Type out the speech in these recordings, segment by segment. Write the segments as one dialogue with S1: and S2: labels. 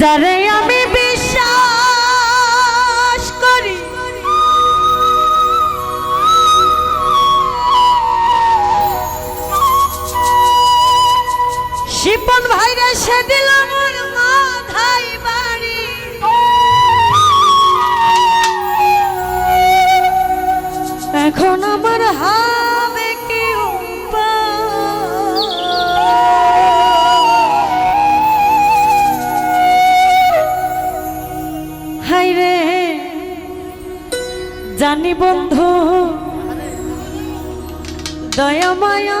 S1: যারে আমি বিশ্বাস করি। শিপন ভাইরা সে দিল মাথায় বাড়ি। এখন আমার হাত জানি বন্ধু দয়া মায়া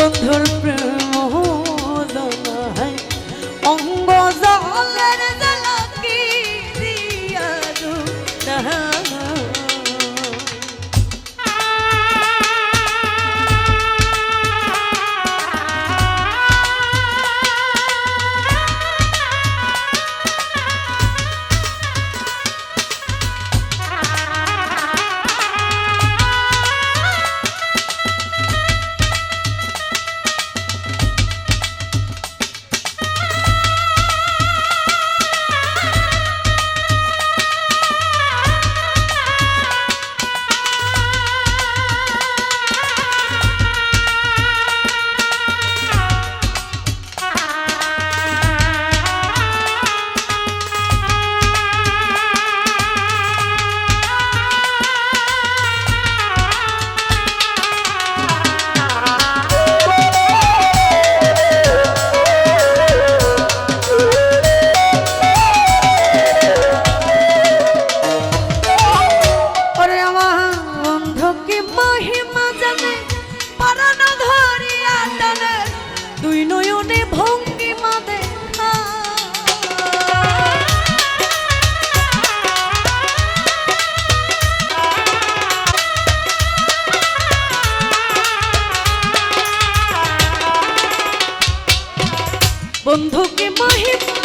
S1: বন্ধুর প্রেম বন্ধুকে মহিম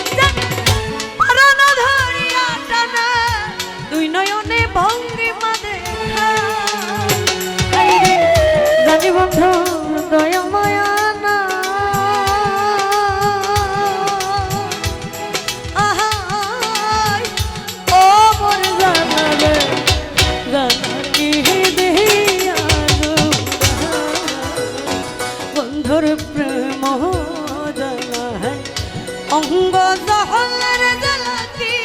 S1: জহলের জলাতি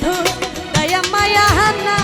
S1: বন্ধু দয়া মায়া না